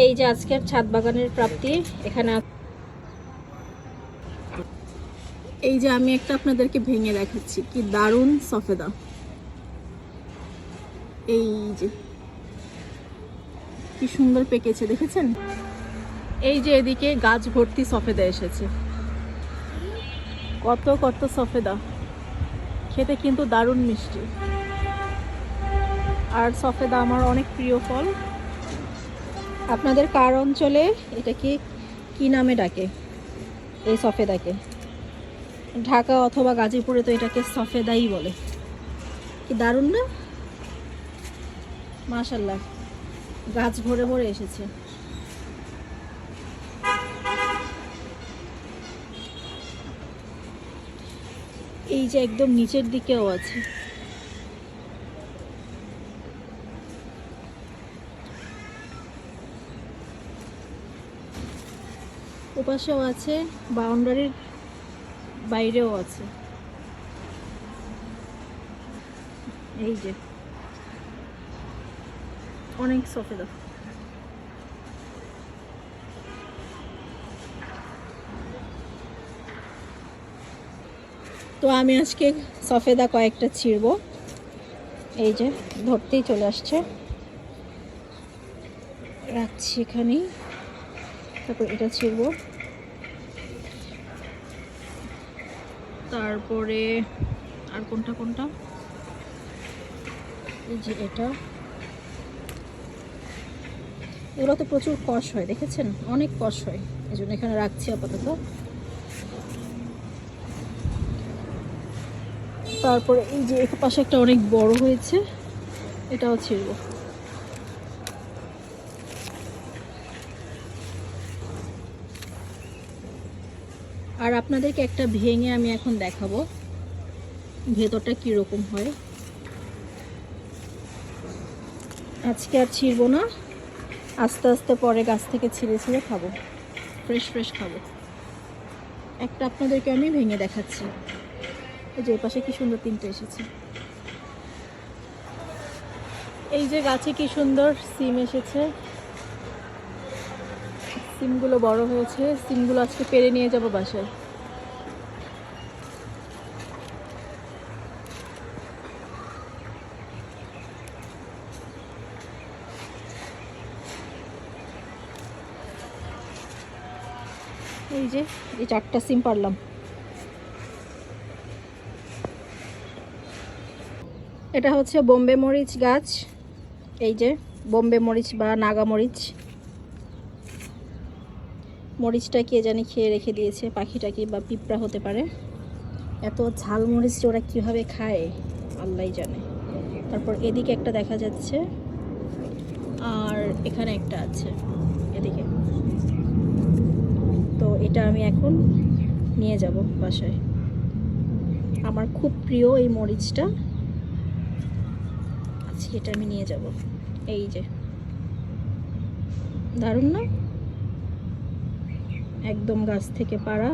এই যে আজকের ছাদ বাগানের প্রাপ্তি, এখানে এই যে আমি একটা আপনাদেরকে ভেঙে দেখাচ্ছি, কি দারুণ সফেদা। এই যে, কি সুন্দর পেকেছে, দেখেছেন? এই যে এদিকে গাছ ভর্তি সফেদা এসেছে। কত কত সফেদা। খেতে কিন্তু দারুণ মিষ্টি। আর সফেদা আমার অনেক প্রিয় ফল। আপনাদের কার অঞ্চলে এটাকে কি নামে ডাকে? এই সফেদাকে। ঢাকা অথবা গাজীপুরে তো এটাকে সফেদাই বলে। কি দারুণ না? মাশাল্লাহ গাছ ভরে ভরে এসেছে। এই যে একদম নিচের দিকেও আছে। ওপাশেও আছে, বাউন্ডারির বাইরেও আছে। এই যে। অনেক সফেদা তো আমি আজকে সফেদা কয়েকটা ছিঁড়ব। এই যে, ধরতেই চলে আসছে। রাখছি এখানেই। তারপর এটা ছিঁড়ব। তারপরে আর কোনটা কোনটা? এই যে এটা। এগুলোতে প্রচুর কষ হয়, দেখেছেন? অনেক কষ হয়। এই জন্য এখানে রাখছি আপাতত। তারপরে এই যে এক পাশে একটা অনেক বড় হয়েছে, এটাও ছিড়ব। আর আপনাদেরকে একটা ভেঙে আমি এখন দেখাবো। ভেতরটা কীরকম হয়। আজকে আর ছিড়বো না। আস্তে আস্তে পরে গাছ থেকে ছিঁড়ে ছিঁড়ে খাব। ফ্রেশ ফ্রেশ খাব। একটা আপনাদেরকে আমি ভেঙে দেখাচ্ছি। যে পাশে কি সুন্দর তিনটে এসেছে। এই যে গাছে কি সুন্দর সিম এসেছে। সিমগুলো বড় হয়েছে, সিমগুলো আজকে পেরে নিয়ে যাব বাসায়। এই যে, এই চারটা সিম পারলাম। এটা হচ্ছে বোম্বে মরিচ গাছ, এই যে, বোম্বে মরিচ বা নাগা মরিচ। মরিচটা কে জানি খেয়ে রেখে দিয়েছে পাখিটাকে বা পিঁপড়া হতে পারে। এত ঝাল মরিচ ওরা কীভাবে খায় আল্লাহ জানে। তারপর এদিকে একটা দেখা যাচ্ছে, আর এখানে একটা আছে, এদিকে। তো এটা আমি এখন নিয়ে যাব বাসায়। আমার খুব প্রিয় এই মরিচটা। আজকে এটা আমি নিয়ে যাব। এই যে। দারুণ না? একদম গাছ থেকে পাড়া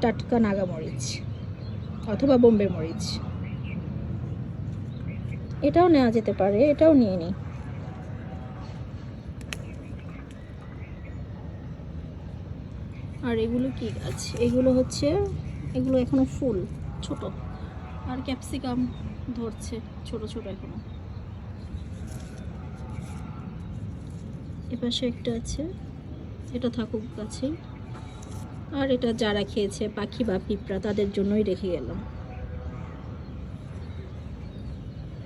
টাটকা নাগা মরিচ অথবা বোম্বে মরিচ। এটাও নেওয়া যেতে পারে, এটাও নিয়ে নিই। আর এগুলো কি গাছ? এগুলো হচ্ছে, এগুলো এখনও ফুল, ছোট। আর ক্যাপসিকাম ধরছে, ছোট ছোট এখনও। এপাশে একটা আছে। এটা থাকুক গাছে আর এটা যারা খেয়েছে, পাখি বা পিঁপড়া, তাদের জন্যই রেখে গেলাম।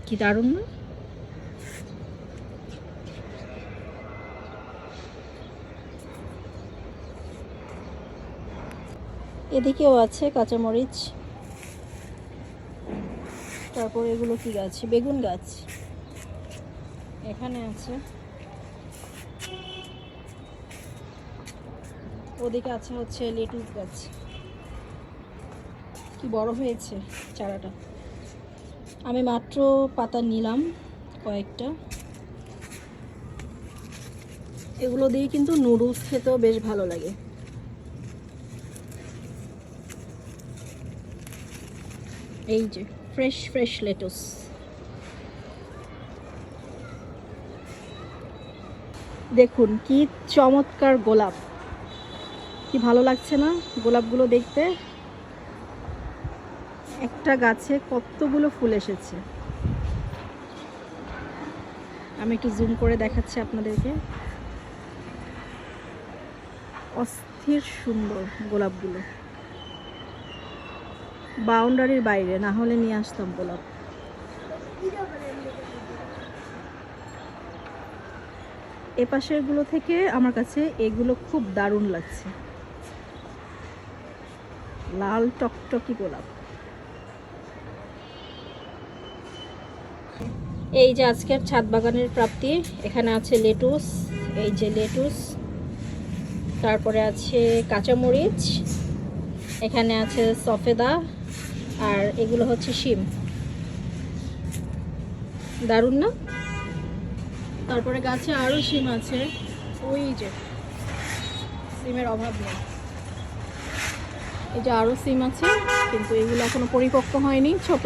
কি দারুণ না? এদিকেও আছে কাঁচামরিচ। তারপর এগুলো কি গাছ? বেগুন গাছ। এখানে আছে। ওদিকে আছে হচ্ছে লেটুস গাছ। কি বড় হয়েছে চারাটা। আমি মাত্র পাতা নিলাম কয়েকটা। এগুলো দিয়ে কিন্তু নুডলস খেতেও বেশ ভালো লাগে। এই যে ফ্রেশ ফ্রেশ লেটুস দেখুন কি চমৎকার গোলাপ। কি ভালো লাগছে না গোলাপগুলো দেখতে? একটা গাছে কতগুলো ফুল এসেছে? আমি একটু জুম করে দেখাচ্ছি আপনাদেরকে। অস্থির সুন্দর গোলাপগুলো। বাউন্ডারির বাইরে, না হলে নিয়ে আসতাম গোলাপ। এ পাশেরগুলো থেকে আমার কাছে এগুলো খুব দারুণ লাগছে। লাল টকটকি গোলাপ। এই যে আজকের ছাদ বাগানের প্রাপ্তি, এখানে আছে লেটুস, এই যে লেটুস। তারপরে আছে কাঁচামরিচ, এখানে আছে সফেদা, আর এগুলো হচ্ছে শিম। দারুণ না? তারপরে গাছে আরও শিম আছে। ওই যে সিমের অভাব নেই। এই যে আরও সিম আছে, কিন্তু এগুলো এখনও পরিপক্ক হয়নি, ছোট।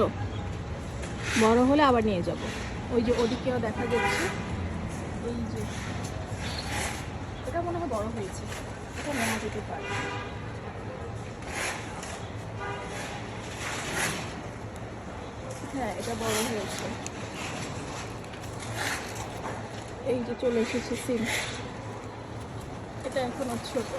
বড় হলে আবার নিয়ে যাব। ওই যে ওদিকেও দেখা যাচ্ছে। এই যে, এটা মনে হয় বড় হয়েছে। এটা নেওয়া যেতে পারে। হ্যাঁ এটা বড় হয়েছে। এই যে চলে এসেছে সিম। এটা এখনও ছোট।